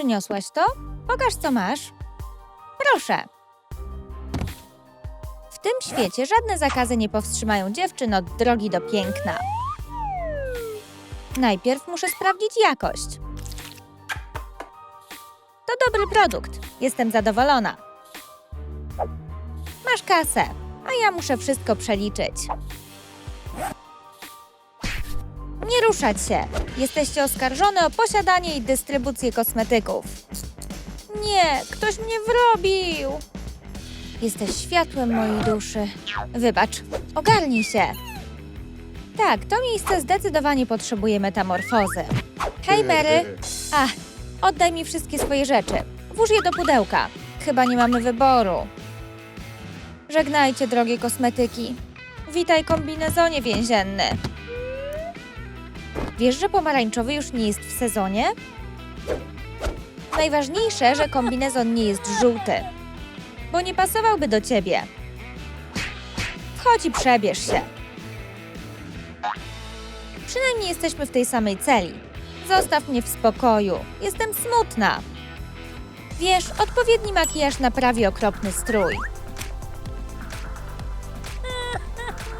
Przyniosłaś to? Pokaż, co masz. Proszę. W tym świecie żadne zakazy nie powstrzymają dziewczyn od drogi do piękna. Najpierw muszę sprawdzić jakość. To dobry produkt. Jestem zadowolona. Masz kasę, a ja muszę wszystko przeliczyć. Nie ruszać się. Jesteście oskarżone o posiadanie i dystrybucję kosmetyków. Nie, ktoś mnie wrobił. Jesteś światłem mojej duszy. Wybacz, ogarnij się. Tak, to miejsce zdecydowanie potrzebuje metamorfozy. Hej, Mary. Ach, oddaj mi wszystkie swoje rzeczy. Włóż je do pudełka. Chyba nie mamy wyboru. Żegnajcie, drogie kosmetyki. Witaj, kombinezonie więzienny. Wiesz, że pomarańczowy już nie jest w sezonie? Najważniejsze, że kombinezon nie jest żółty, bo nie pasowałby do ciebie. Wchodź i przebierz się. Przynajmniej jesteśmy w tej samej celi. Zostaw mnie w spokoju. Jestem smutna. Wiesz, odpowiedni makijaż naprawi okropny strój.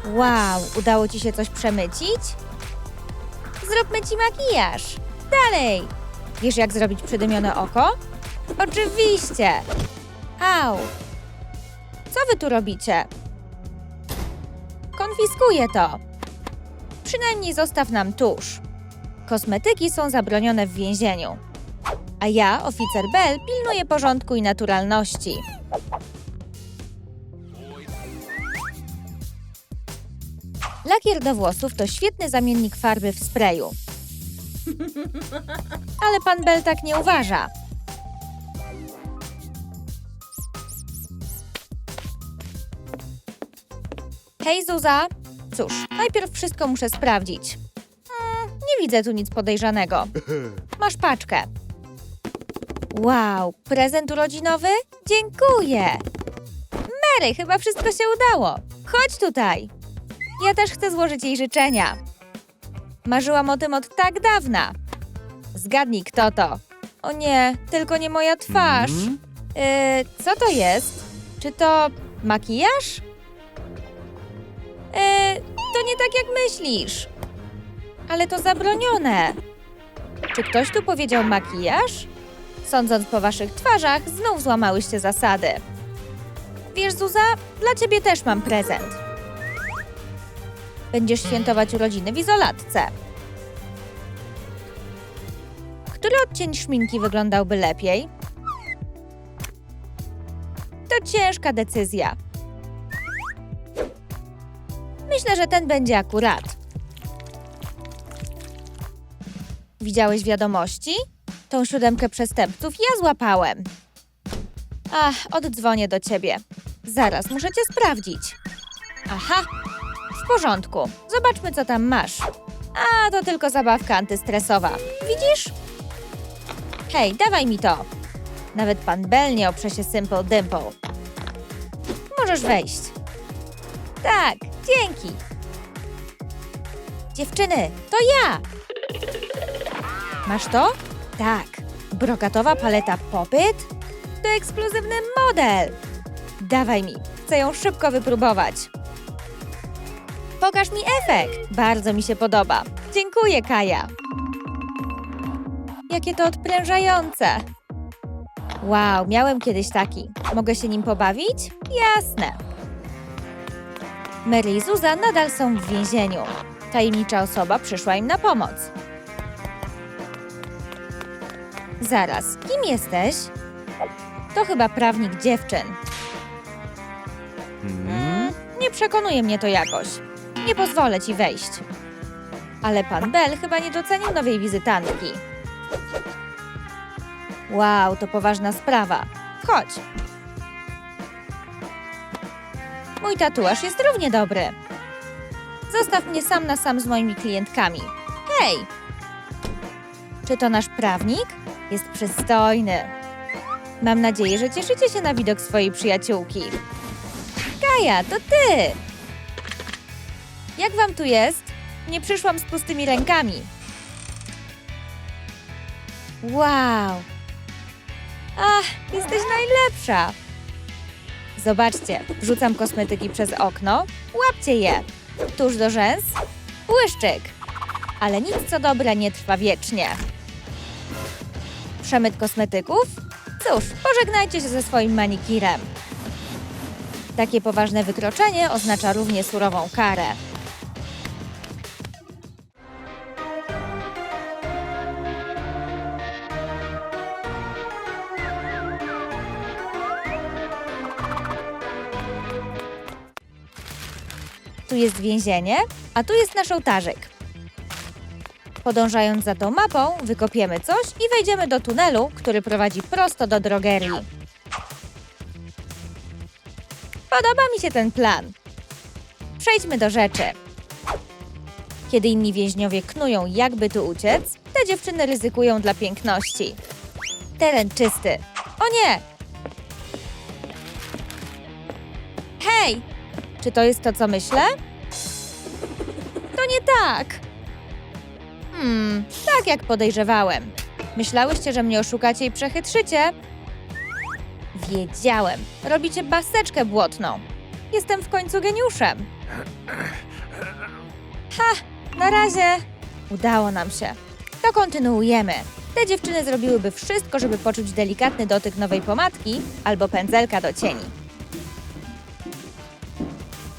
Wow, udało ci się coś przemycić? Zróbmy ci makijaż. Dalej. Wiesz, jak zrobić przydymione oko? Oczywiście. Au. Co wy tu robicie? Konfiskuję to. Przynajmniej zostaw nam tusz. Kosmetyki są zabronione w więzieniu. A ja, oficer Bell, pilnuję porządku i naturalności. Lakier do włosów to świetny zamiennik farby w sprayu. Ale pan Bell tak nie uważa. Hej, Zuza! Cóż, najpierw wszystko muszę sprawdzić. Hmm, nie widzę tu nic podejrzanego. Masz paczkę. Wow, prezent urodzinowy? Dziękuję! Mary, chyba wszystko się udało. Chodź tutaj. Ja też chcę złożyć jej życzenia. Marzyłam o tym od tak dawna. Zgadnij, kto to. O nie, tylko nie moja twarz. Yy, co to jest? Czy to makijaż? Yy, to nie tak jak myślisz. Ale to zabronione. Czy ktoś tu powiedział makijaż? Sądząc po waszych twarzach, znów złamałyście zasady. Wiesz, Zuza, dla ciebie też mam prezent. Będziesz świętować urodziny w izolatce. Który odcień szminki wyglądałby lepiej? To ciężka decyzja. Myślę, że ten będzie akurat. Widziałeś wiadomości? Tą siódemkę przestępców ja złapałem. Ach, oddzwonię do ciebie. Zaraz, muszę cię sprawdzić. Aha, porządku. Zobaczmy, co tam masz. A, to tylko zabawka antystresowa. Widzisz? Hej, dawaj mi to. Nawet pan Bell nie oprze się Simple Dimple. Możesz wejść. Tak, dzięki. Dziewczyny, to ja. Masz to? Tak. Brokatowa paleta Popyt? To ekskluzywny model. Dawaj mi, chcę ją szybko wypróbować. Pokaż mi efekt. Bardzo mi się podoba. Dziękuję, Kaja. Jakie to odprężające. Wow, miałem kiedyś taki. Mogę się nim pobawić? Jasne. Mary i Zuza nadal są w więzieniu. Tajemnicza osoba przyszła im na pomoc. Zaraz, kim jesteś? To chyba prawnik dziewczyn. Mm, nie przekonuje mnie to jakoś. Nie pozwolę ci wejść. Ale pan Bell chyba nie docenił nowej wizytantki. Wow, to poważna sprawa. Chodź. Mój tatuaż jest równie dobry. Zostaw mnie sam na sam z moimi klientkami. Hej! Czy to nasz prawnik? Jest przystojny. Mam nadzieję, że cieszycie się na widok swojej przyjaciółki. Kaja, to ty! Jak wam tu jest? Nie przyszłam z pustymi rękami. Wow! Ach, jesteś najlepsza! Zobaczcie, wrzucam kosmetyki przez okno. Łapcie je! Tuż do rzęs. Błyszczyk! Ale nic co dobre nie trwa wiecznie. Przemyt kosmetyków? Cóż, pożegnajcie się ze swoim manikirem. Takie poważne wykroczenie oznacza równie surową karę. Jest więzienie, a tu jest nasz ołtarzyk. Podążając za tą mapą, wykopiemy coś i wejdziemy do tunelu, który prowadzi prosto do drogerii. Podoba mi się ten plan. Przejdźmy do rzeczy. Kiedy inni więźniowie knują, jakby tu uciec, te dziewczyny ryzykują dla piękności. Teren czysty. O nie! Hej! Czy to jest to, co myślę? To nie tak! Hmm, tak jak podejrzewałem. Myślałyście, że mnie oszukacie i przechytrzycie? Wiedziałem. Robicie baseczkę błotną. Jestem w końcu geniuszem. Ha! Na razie! Udało nam się. To kontynuujemy. Te dziewczyny zrobiłyby wszystko, żeby poczuć delikatny dotyk nowej pomadki albo pędzelka do cieni.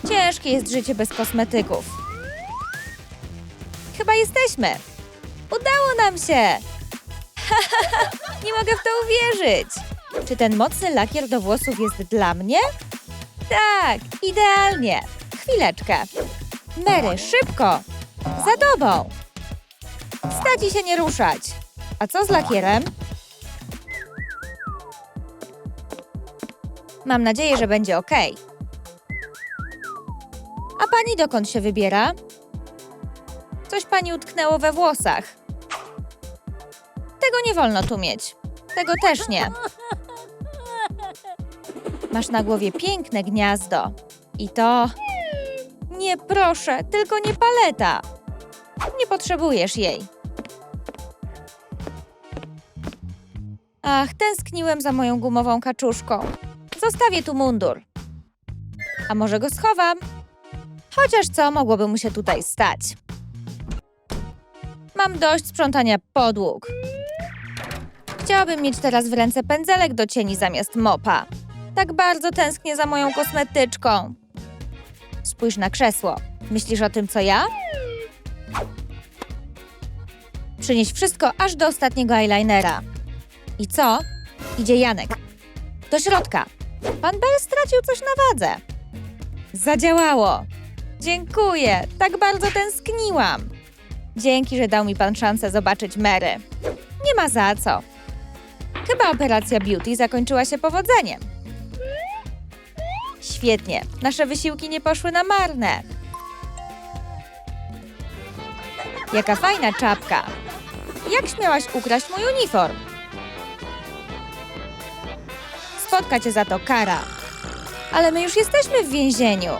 Ciężkie jest życie bez kosmetyków. Chyba jesteśmy. Udało nam się! Nie mogę w to uwierzyć. Czy ten mocny lakier do włosów jest dla mnie? Tak, idealnie. Chwileczkę. Mary, szybko! Za tobą! Stać i się nie ruszać. A co z lakierem? Mam nadzieję, że będzie ok. A pani dokąd się wybiera? Coś pani utknęło we włosach. Tego nie wolno tu mieć. Tego też nie. Masz na głowie piękne gniazdo. I to. Nie proszę, tylko nie paleta. Nie potrzebujesz jej. Ach, tęskniłem za moją gumową kaczuszką. Zostawię tu mundur. A może go schowam? Chociaż co mogłoby mu się tutaj stać? Mam dość sprzątania podłóg. Chciałabym mieć teraz w ręce pędzelek do cieni zamiast mopa. Tak bardzo tęsknię za moją kosmetyczką. Spójrz na krzesło. Myślisz o tym, co ja? Przynieś wszystko aż do ostatniego eyelinera. I co? Idzie Janek. Do środka. Pan Bell stracił coś na wadze. Zadziałało. Dziękuję. Tak bardzo tęskniłam. Dzięki, że dał mi pan szansę zobaczyć Mary. Nie ma za co. Chyba operacja Beauty zakończyła się powodzeniem. Świetnie. Nasze wysiłki nie poszły na marne. Jaka fajna czapka. Jak śmiałaś ukraść mój uniform? Spotka cię za to kara. Ale my już jesteśmy w więzieniu.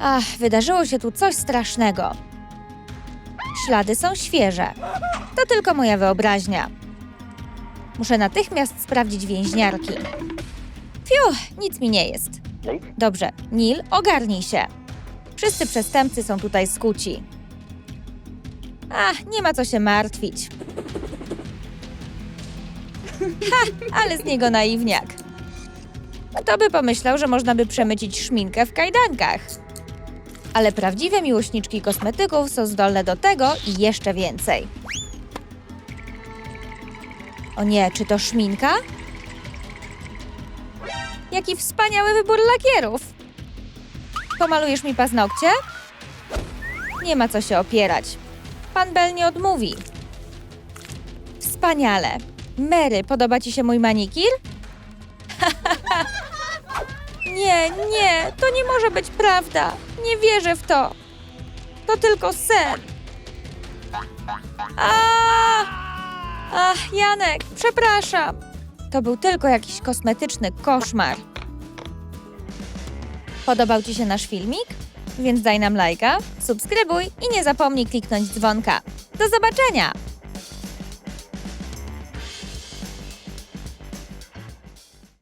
Ach, wydarzyło się tu coś strasznego. Ślady są świeże. To tylko moja wyobraźnia. Muszę natychmiast sprawdzić więźniarki. Fiu, nic mi nie jest. Dobrze, Nil, ogarnij się. Wszyscy przestępcy są tutaj skuci. Ach, nie ma co się martwić. Ha, ale z niego naiwniak. Kto by pomyślał, że można by przemycić szminkę w kajdankach? Ale prawdziwe miłośniczki kosmetyków są zdolne do tego i jeszcze więcej. O nie, czy to szminka? Jaki wspaniały wybór lakierów! Pomalujesz mi paznokcie? Nie ma co się opierać. Pan Bell nie odmówi. Wspaniale. Mary, podoba ci się mój manikir? Nie, nie, to nie może być prawda. Nie wierzę w to. To tylko sen. A! Ach, Janek, przepraszam. To był tylko jakiś kosmetyczny koszmar. Podobał Ci się nasz filmik? Więc daj nam lajka, subskrybuj i nie zapomnij kliknąć dzwonka. Do zobaczenia!